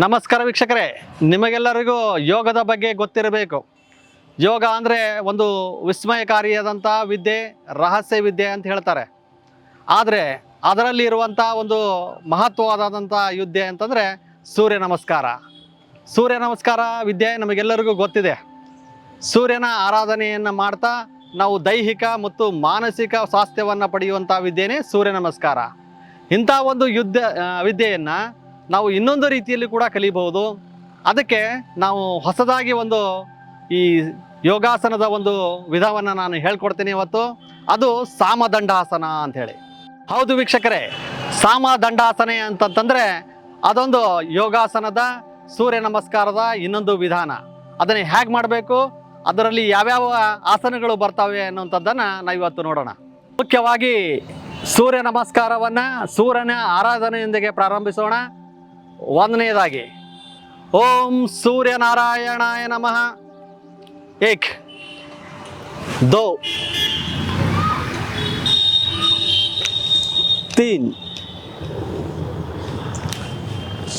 ನಮಸ್ಕಾರ ವೀಕ್ಷಕರೇ. ನಿಮಗೆಲ್ಲರಿಗೂ ಯೋಗದ ಬಗ್ಗೆ ಗೊತ್ತಿರಬೇಕು. ಯೋಗ ಅಂದರೆ ಒಂದು ವಿಸ್ಮಯಕಾರಿಯಾದಂಥ ವಿದ್ಯೆ, ರಹಸ್ಯ ವಿದ್ಯೆ ಅಂತ ಹೇಳ್ತಾರೆ. ಆದರೆ ಅದರಲ್ಲಿ ಇರುವಂಥ ಒಂದು ಮಹತ್ವವಾದಂಥ ವಿದ್ಯೆ ಅಂತಂದರೆ ಸೂರ್ಯ ನಮಸ್ಕಾರ. ಸೂರ್ಯ ನಮಸ್ಕಾರ ವಿದ್ಯೆ ನಮಗೆಲ್ಲರಿಗೂ ಗೊತ್ತಿದೆ. ಸೂರ್ಯನ ಆರಾಧನೆಯನ್ನು ಮಾಡ್ತಾ ನಾವು ದೈಹಿಕ ಮತ್ತು ಮಾನಸಿಕ ಸ್ವಾಸ್ಥ್ಯವನ್ನು ಪಡೆಯುವಂಥ ವಿದ್ಯೆನೇ ಸೂರ್ಯ ನಮಸ್ಕಾರ. ಇಂಥ ಒಂದು ಯುದ್ಧ ವಿದ್ಯೆಯನ್ನು ನಾವು ಇನ್ನೊಂದು ರೀತಿಯಲ್ಲಿ ಕೂಡ ಕಲಿಬಹುದು. ಅದಕ್ಕೆ ನಾವು ಹೊಸದಾಗಿ ಒಂದು ಈ ಯೋಗಾಸನದ ಒಂದು ವಿಧವನ್ನು ನಾನು ಹೇಳ್ಕೊಡ್ತೀನಿ ಇವತ್ತು. ಅದು ಸಾಮದಂಡಾಸನ ಅಂಥೇಳಿ ಹೌದು ವೀಕ್ಷಕರೇ, ಸಾಮದಂಡಾಸನ ಅಂತಂತಂದರೆ ಅದೊಂದು ಯೋಗಾಸನದ ಸೂರ್ಯ ನಮಸ್ಕಾರದ ಇನ್ನೊಂದು ವಿಧಾನ. ಅದನ್ನು ಹೇಗೆ ಮಾಡಬೇಕು, ಅದರಲ್ಲಿ ಯಾವ್ಯಾವ ಆಸನಗಳು ಬರ್ತವೆ ಅನ್ನುವಂಥದ್ದನ್ನು ನಾವು ಇವತ್ತು ನೋಡೋಣ. ಮುಖ್ಯವಾಗಿ ಸೂರ್ಯ ನಮಸ್ಕಾರವನ್ನು ಸೂರ್ಯನ ಆರಾಧನೆಯೊಂದಿಗೆ ಪ್ರಾರಂಭಿಸೋಣ. ಒಂದನೇದಾಗಿ ಓಂ ಸೂರ್ಯನಾರಾಯಣಾಯ ನಮಃ. ಏಕ್. ದೋ. ತೀನ್.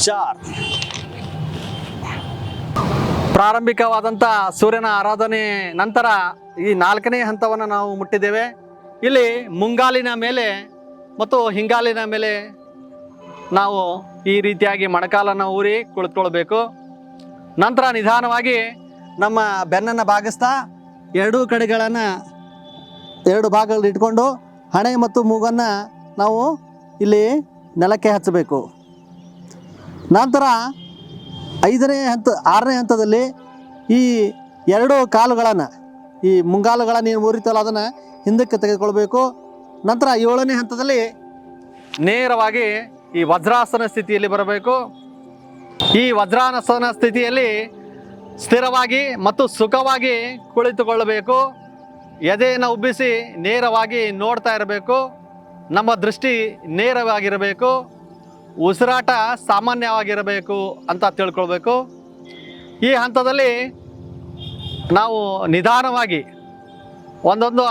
ಚಾರ್. ಪ್ರಾರಂಭಿಕವಾದಂಥ ಸೂರ್ಯನ ಆರಾಧನೆ ನಂತರ ಈ ನಾಲ್ಕನೇ ಹಂತವನ್ನು ನಾವು ಮುಟ್ಟಿದ್ದೇವೆ. ಇಲ್ಲಿ ಮುಂಗಾಲಿನ ಮೇಲೆ ಮತ್ತು ಹಿಂಗಾಲಿನ ಮೇಲೆ ನಾವು ಈ ರೀತಿಯಾಗಿ ಮೊಣಕಾಲನ್ನು ಊರಿ ಕುಳಿತುಕೊಳ್ಬೇಕು. ನಂತರ ನಿಧಾನವಾಗಿ ನಮ್ಮ ಬೆನ್ನನ್ನು ಭಾಗಿಸ್ತಾ ಎರಡೂ ಕಡೆಗಳನ್ನು ಎರಡು ಭಾಗಗಳಲ್ಲಿ ಇಟ್ಕೊಂಡು ಹಣೆ ಮತ್ತು ಮೂಗನ್ನು ನಾವು ಇಲ್ಲಿ ನೆಲಕ್ಕೆ ಹಚ್ಚಬೇಕು. ನಂತರ ಐದನೇ ಹಂತ, ಆರನೇ ಹಂತದಲ್ಲಿ ಈ ಎರಡು ಕಾಲುಗಳನ್ನು, ಈ ಮುಂಗಾಲುಗಳನ್ನು ಏನು ಊರಿತಲ್ಲ, ಅದನ್ನು ಹಿಂದಕ್ಕೆ ತೆಗೆದುಕೊಳ್ಬೇಕು. ನಂತರ ಏಳನೇ ಹಂತದಲ್ಲಿ ನೇರವಾಗಿ ಈ ವಜ್ರಾಸನ ಸ್ಥಿತಿಯಲ್ಲಿ ಬರಬೇಕು. ಈ ವಜ್ರಾಸನ ಸ್ಥಿತಿಯಲ್ಲಿ ಸ್ಥಿರವಾಗಿ ಮತ್ತು ಸುಖವಾಗಿ ಕುಳಿತುಕೊಳ್ಳಬೇಕು. ಎದೆಯನ್ನು ಉಬ್ಬಿಸಿ ನೇರವಾಗಿ ನೋಡ್ತಾ ಇರಬೇಕು. ನಮ್ಮ ದೃಷ್ಟಿ ನೇರವಾಗಿರಬೇಕು. ಉಸಿರಾಟ ಸಾಮಾನ್ಯವಾಗಿರಬೇಕು ಅಂತ ತಿಳ್ಕೊಳ್ಬೇಕು. ಈ ಹಂತದಲ್ಲಿ ನಾವು ನಿಧಾನವಾಗಿ ಒಂದೊಂದು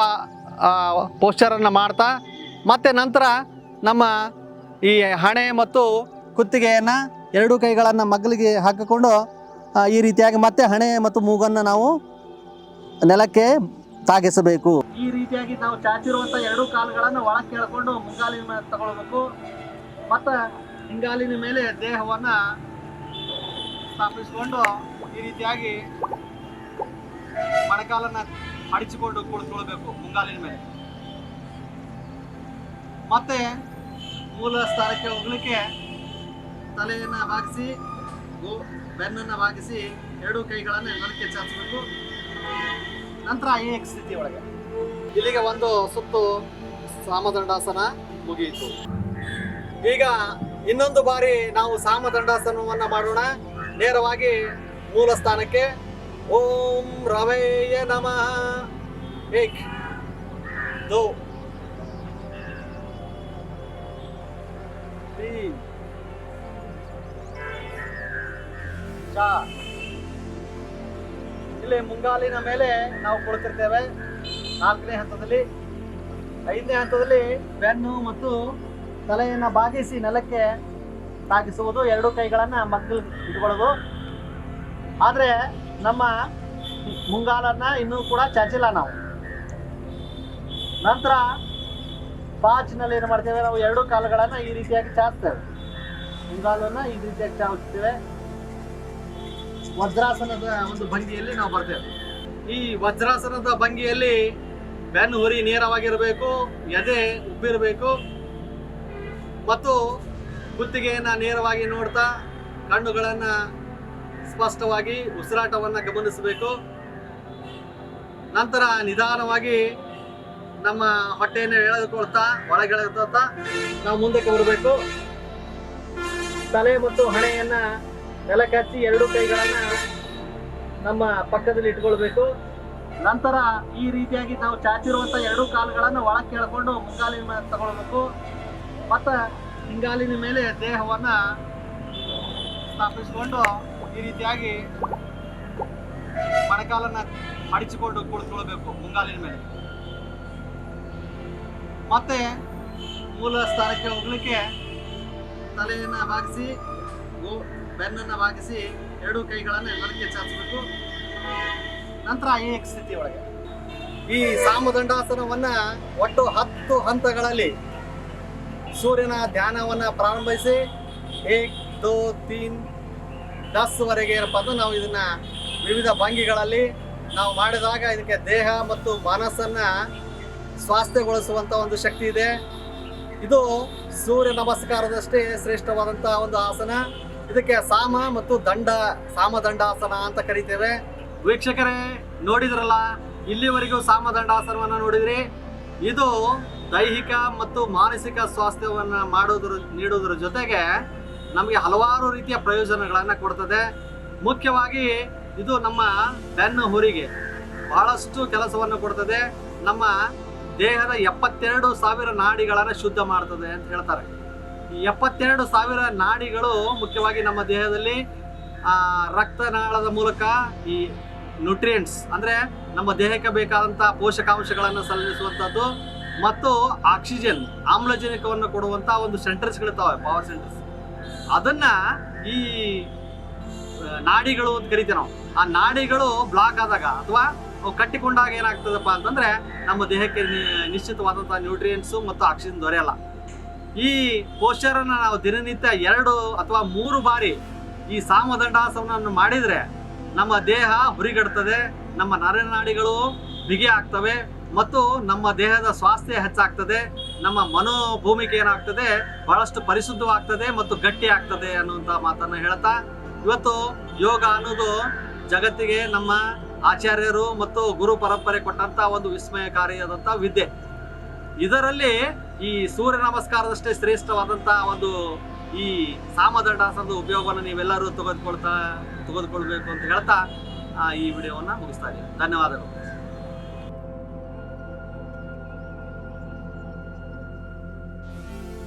ಪೋಸ್ಟರನ್ನು ಮಾಡ್ತಾ, ಮತ್ತು ನಂತರ ನಮ್ಮ ಈ ಹಣೆ ಮತ್ತು ಕುತ್ತಿಗೆಯನ್ನು ಎರಡು ಕೈಗಳನ್ನು ಮಗ್ಲಿಗೆ ಹಾಕಿಕೊಂಡು ಈ ರೀತಿಯಾಗಿ ಮತ್ತೆ ಹಣೆ ಮತ್ತು ಮೂಗನ್ನು ನಾವು ನೆಲಕ್ಕೆ ತಾಗಿಸಬೇಕು. ಈ ರೀತಿಯಾಗಿ ನಾವು ಚಾಚಿರುವಂಥ ಎರಡು ಕಾಲುಗಳನ್ನು ಒಳಕ್ಕೆ ಕೇಳಿಕೊಂಡು ಮುಂಗಾಲಿನ ಮೇಲೆ ತಗೊಳ್ಬೇಕು. ಮತ್ತು ಹಿಂಗಾಲಿನ ಮೇಲೆ ದೇಹವನ್ನು ಸ್ಥಾಪಿಸಿಕೊಂಡು ಈ ರೀತಿಯಾಗಿ ಮಣಕಾಲನ್ನ ಅಡಿಸಿಕೊಂಡು ಕುಳಿತುಕೊಳ್ಬೇಕು ಮುಂಗಾಲಿನ ಮೇಲೆ. ಮತ್ತೆ ಮೂಲ ಸ್ಥಾನಕ್ಕೆ ಹೋಗ್ಲಿಕ್ಕೆ ತಲೆಯನ್ನು ಬಾಗಿಸಿ, ಗೋ- ಬೆನ್ನನ್ನು ಬಾಗಿಸಿ ಎರಡೂ ಕೈಗಳನ್ನು ನೆಲಕ್ಕೆ ಚಾಚಬೇಕು ನಂತರ ಏಕ್ ಸ್ಥಿತಿ ಒಳಗೆ. ಇಲ್ಲಿಗೆ ಒಂದು ಸುತ್ತು ಸಾಮದಂಡಾಸನ ಮುಗಿಯಿತು. ಈಗ ಇನ್ನೊಂದು ಬಾರಿ ನಾವು ಸಾಮದಂಡಾಸನವನ್ನ ಮಾಡೋಣ. ನೇರವಾಗಿ ಮೂಲ ಸ್ಥಾನಕ್ಕೆ. ಓಂ ರವೆಯ ನಮಃ. ಏಕ್. ದೋ. तीन ಚಾರ್. ಇಲ್ಲಿ ಮುಂಗಾಲಿನ ಮೇಲೆ ನಾವು ಕುಳಿತಿರ್ತೇವೆ. ನಾಲ್ಕನೇ ಹಂತದಲ್ಲಿ, ಐದನೇ ಹಂತದಲ್ಲಿ ಬೆನ್ನು ಮತ್ತು ತಲೆಯನ್ನು ಬಾಗಿಸಿ ನೆಲಕ್ಕೆ ತಾಗಿಸುವುದು. ಎರಡು ಕೈಗಳನ್ನು ಮಗ್ಗಲ್ ಇಟ್ಕೊಳ್ಳೋದು. ಆದರೆ ನಮ್ಮ ಮುಂಗಾಲನ್ನ ಇನ್ನೂ ಕೂಡ ಚಾಚಿಲ್ಲ ನಾವು. ನಂತರ ಬಾಚಿನಲ್ಲಿ ಏನು ಮಾಡ್ತೇವೆ ನಾವು ಎರಡು ಕಾಲುಗಳನ್ನು ಈ ರೀತಿಯಾಗಿ ಚಾಚ್ತೇವೆ. ಮುಂಗಾಲನ್ನ ಈ ರೀತಿಯಾಗಿ ಚಾಚುತ್ತೇವೆ ವಜ್ರಾಸನದ ಒಂದು ಭಂಗಿಯಲ್ಲಿ ನಾವು ಬರ್ತೇವೆ. ಈ ವಜ್ರಾಸನದ ಭಂಗಿಯಲ್ಲಿ ಬೆನ್ನು ಹುರಿ ನೇರವಾಗಿರಬೇಕು, ಎದೆ ಉಬ್ಬಿರಬೇಕು, ಮತ್ತು ಕುತ್ತಿಗೆಯನ್ನು ನೇರವಾಗಿ ನೋಡ್ತಾ ಕಣ್ಣುಗಳನ್ನು ಸ್ಪಷ್ಟವಾಗಿ ಉಸಿರಾಟವನ್ನು ಗಮನಿಸಬೇಕು. ನಂತರ ನಿಧಾನವಾಗಿ ನಮ್ಮ ಹೊಟ್ಟೆಯನ್ನು ಎಳೆದುಕೊಳ್ತಾ ಒಳಗೆಳೆದುಕೊಳ್ತಾ ನಾವು ಮುಂದಕ್ಕೆ ಬರಬೇಕು. ತಲೆ ಮತ್ತು ಹಣೆಯನ್ನ ನೆಲಕ್ಕೆ ಹಚ್ಚಿ ಎರಡು ಕೈಗಳನ್ನ ನಮ್ಮ ಪಕ್ಕದಲ್ಲಿ ಇಟ್ಕೊಳ್ಬೇಕು. ನಂತರ ಈ ರೀತಿಯಾಗಿ ನಾವು ಚಾಚಿರುವಂತ ಎರಡು ಕಾಲುಗಳನ್ನು ಒಳಗೆ ಕೇಳಿಕೊಂಡು ಮುಂಗಾಲಿನ ಮೇಲೆ ತಗೊಳ್ಬೇಕು. ಮತ್ತ ಹಿಂಗಾಲಿನ ಮೇಲೆ ದೇಹವನ್ನ ಸ್ಥಾಪಿಸಿಕೊಂಡು ಈ ರೀತಿಯಾಗಿ ಮಣಕಾಲನ್ನ ಮಡಿಸಿಕೊಂಡು ಕುಳಿತುಕೊಳ್ಬೇಕು ಮುಂಗಾಲಿನ ಮೇಲೆ. ಮತ್ತೆ ಮೂಲ ಸ್ಥಾನಕ್ಕೆ ಹೋಗ್ಲಿಕ್ಕೆ ತಲೆಯನ್ನು ಬಾಗಿಸಿ ಗೋ ಬೆನ್ನನ್ನು ಬಾಗಿಸಿ ಎರಡು ಕೈಗಳನ್ನು ನೆಲಕ್ಕೆ ಚಾಚಬೇಕು ನಂತರ ಈ ಸ್ಥಿತಿ ಒಳಗೆ ಈ ಸಾಮದಂಡಾಸನವನ್ನ ಒಟ್ಟು ಹತ್ತು ಹಂತಗಳಲ್ಲಿ ಸೂರ್ಯನ ಧ್ಯಾನವನ್ನ ಪ್ರಾರಂಭಿಸಿ ಏಕ್, ದೋ, ತೀನ್ ದಸ್ ವರೆಗೆ ಏನಪ್ಪ ಅಂದ್ರೆ ನಾವು ಇದನ್ನ ವಿವಿಧ ಭಂಗಿಗಳಲ್ಲಿ ನಾವು ಮಾಡಿದಾಗ ಇದಕ್ಕೆ ದೇಹ ಮತ್ತು ಮನಸ್ಸನ್ನ ಸ್ವಾಸ್ಥ್ಯಗೊಳಿಸುವಂತ ಒಂದು ಶಕ್ತಿ ಇದೆ. ಇದು ಸೂರ್ಯ ನಮಸ್ಕಾರದಷ್ಟೇ ಶ್ರೇಷ್ಠವಾದಂತಹ ಒಂದು ಆಸನ. ಇದಕ್ಕೆ ಸಾಮ ಮತ್ತು ದಂಡ, ಸಾಮದಂಡಾಸನ ಅಂತ ಕರಿತೇವೆ. ವೀಕ್ಷಕರೇ, ನೋಡಿದ್ರಲ್ಲ, ಇಲ್ಲಿವರೆಗೂ ಸಾಮದಂಡಾಸನವನ್ನ ನೋಡಿದ್ರಿ. ಇದು ದೈಹಿಕ ಮತ್ತು ಮಾನಸಿಕ ಸ್ವಾಸ್ಥ್ಯವನ್ನು ಮಾಡೋದ್ರ ನೀಡುವುದರ ಜೊತೆಗೆ ನಮಗೆ ಹಲವಾರು ರೀತಿಯ ಪ್ರಯೋಜನಗಳನ್ನು ಕೊಡ್ತದೆ. ಮುಖ್ಯವಾಗಿ ಇದು ನಮ್ಮ ಬೆನ್ನು ಹುರಿಗೆ. ಬಹಳಷ್ಟು ಕೆಲಸವನ್ನು ಕೊಡ್ತದೆ. ನಮ್ಮ ದೇಹದ ಎಪ್ಪತ್ತೆರಡು ಸಾವಿರ ನಾಡಿಗಳನ್ನು ಶುದ್ಧ ಮಾಡ್ತದೆ ಅಂತ ಹೇಳ್ತಾರೆ. ಈ ಎಪ್ಪತ್ತೆರಡು ಸಾವಿರ ನಾಡಿಗಳು ಮುಖ್ಯವಾಗಿ ನಮ್ಮ ದೇಹದಲ್ಲಿ ರಕ್ತನಾಳದ ಮೂಲಕ ಈ ನ್ಯೂಟ್ರಿಯೆಂಟ್ಸ್ ಅಂದ್ರೆ ನಮ್ಮ ದೇಹಕ್ಕೆ ಬೇಕಾದಂಥ ಪೋಷಕಾಂಶಗಳನ್ನು ಸಲ್ಲಿಸುವಂಥದ್ದು ಮತ್ತು ಆಕ್ಸಿಜನ್ ಆಮ್ಲಜನಕವನ್ನು ಕೊಡುವಂತ ಒಂದು ಸೆಂಟರ್ಸ್ಗಳಿರ್ತಾವೆ ಪವರ್ ಸೆಂಟರ್ಸ್ ಅದನ್ನ ಈ ನಾಡಿಗಳು ಅಂತ ಕರಿತೀವಿ ನಾವು. ಆ ನಾಡಿಗಳು ಬ್ಲಾಕ್ ಆದಾಗ ಅಥವಾ ಕಟ್ಟಿಕೊಂಡಾಗ ಏನಾಗ್ತದಪ್ಪ ಅಂತಂದ್ರೆ ನಮ್ಮ ದೇಹಕ್ಕೆ ನಿಶ್ಚಿತವಾದಂಥ ನ್ಯೂಟ್ರಿಯೆಂಟ್ಸು ಮತ್ತು ಆಕ್ಸಿಜನ್ ದೊರೆಯಲ್ಲ. ಈ ಪೋಸ್ಚರನ್ನ ನಾವು ದಿನನಿತ್ಯ ಎರಡು ಅಥವಾ ಮೂರು ಬಾರಿ ಈ ಸಾಮದಂಡಾಸನವನ್ನು ಮಾಡಿದ್ರೆ ನಮ್ಮ ದೇಹ ಹುರಿಗಡ್ತದೆ, ನಮ್ಮ ನರನಾಡಿಗಳು ಬಿಗಿ ಆಗ್ತವೆ ಮತ್ತು ನಮ್ಮ ದೇಹದ ಸ್ವಾಸ್ಥ್ಯ ಹೆಚ್ಚಾಗ್ತದೆ, ನಮ್ಮ ಮನೋಭೂಮಿಕೆ ಏನಾಗ್ತದೆ, ಬಹಳಷ್ಟು ಪರಿಶುದ್ಧವಾಗ್ತದೆ ಮತ್ತು ಗಟ್ಟಿ ಆಗ್ತದೆ ಅನ್ನುವಂಥ ಮಾತನ್ನ ಹೇಳ್ತಾ ಇವತ್ತು ಯೋಗ ಅನ್ನೋದು ಜಗತ್ತಿಗೆ ನಮ್ಮ ಆಚಾರ್ಯರು ಮತ್ತು ಗುರು ಪರಂಪರೆ ಕೊಟ್ಟಂತ ಒಂದು ವಿಸ್ಮಯಕಾರಿಯಾದಂಥ ವಿದ್ಯೆ. ಇದರಲ್ಲಿ ಈ ಸೂರ್ಯ ನಮಸ್ಕಾರದಷ್ಟೇ ಶ್ರೇಷ್ಠವಾದಂತಹ ಒಂದು ಈ ಸಾಮದಂಡಾಸನದ ಉಪಯೋಗವನ್ನು ನೀವೆಲ್ಲರೂ ತೆಗೆದುಕೊಳ್ತಾ, ತೆಗೆದುಕೊಳ್ಬೇಕು ಅಂತ ಹೇಳ್ತಾ ಈ ವಿಡಿಯೋವನ್ನ ಮುಗಿಸ್ತಾ ಇದ್ದೀನಿ. ಧನ್ಯವಾದಗಳು.